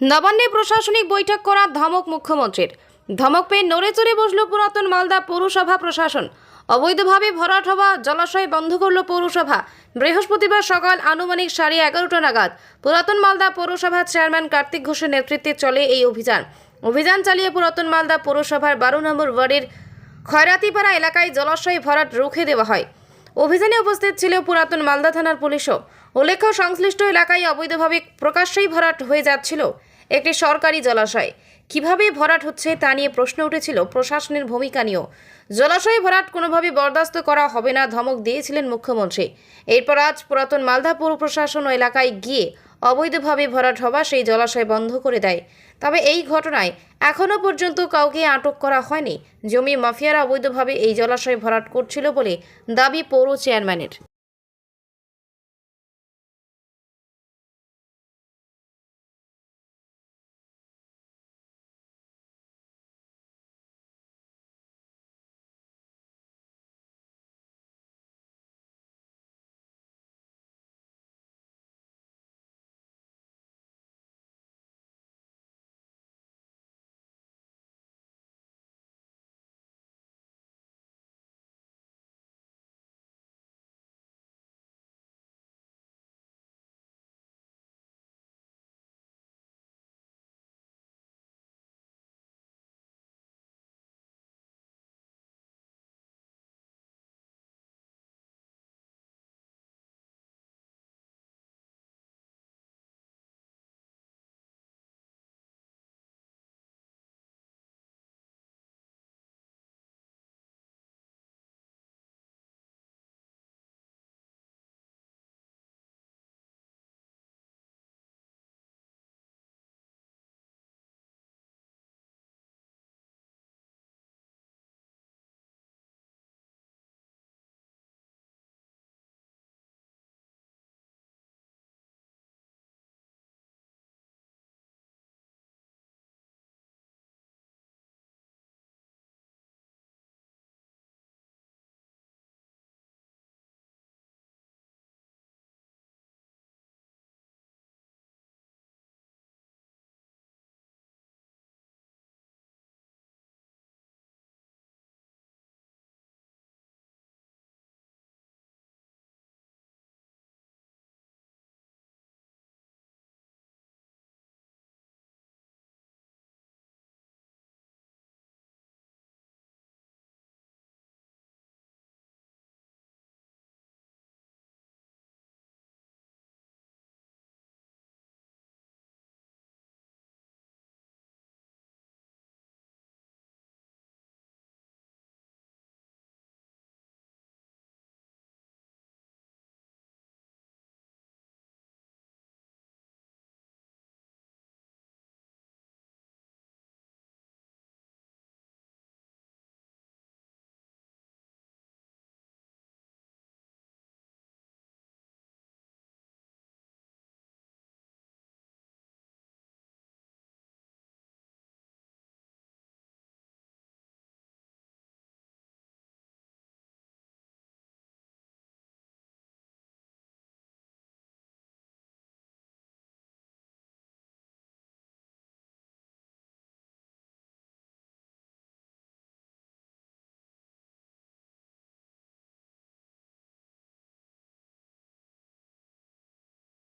নবান্নে প্রশাসনিক বৈঠক করা ধমক মুখ্যমন্ত্রীর। ধমক পেয়ে নড়ে চড়ে বসল পুরাতন মালদা পৌরসভা প্রশাসন। অবৈধভাবে ভরাট হওয়া জলাশয় বন্ধ করল পৌরসভা। বৃহস্পতিবার সকাল আনুমানিক সাড়ে এগারোটা নাগাদ পুরাতন মালদা পৌরসভার চেয়ারম্যান কার্তিক ঘোষের নেতৃত্বে চলে এই অভিযান। অভিযান চালিয়ে পুরাতন মালদা পৌরসভার বারো নম্বর ওয়ার্ডের খয়রাতিপাড়া এলাকায় জলাশয় ভরাট রুখে দেওয়া হয়। অভিযানে উপস্থিত ছিল পুরাতন মালদা থানার পুলিশও। উল্লেখ্য, সংশ্লিষ্ট এলাকায় অবৈধভাবে প্রকাশ্যেই ভরাট হয়ে যাচ্ছিল। একটি সরকারি জলাশয়। কীভাবে ভরাট হচ্ছে তা নিয়ে প্রশ্ন উঠেছিল প্রশাসনের ভূমিকা নিয়েও। জলাশয় ভরাট কোনোভাবে বরদাস্ত করা হবে না ধমক দিয়েছিলেন মুখ্যমন্ত্রী। এরপর আজ পুরাতন মালদা পৌর প্রশাসন এলাকায় গিয়ে অবৈধভাবে ভরাট হওয়া সেই জলাশয় বন্ধ করে দেয়। তবে এই ঘটনায় এখনও পর্যন্ত কাউকে আটক করা হয়নি। জমি মাফিয়ারা অবৈধভাবে এই জলাশয় ভরাট করছিল বলে দাবি পৌর চেয়ারম্যানের।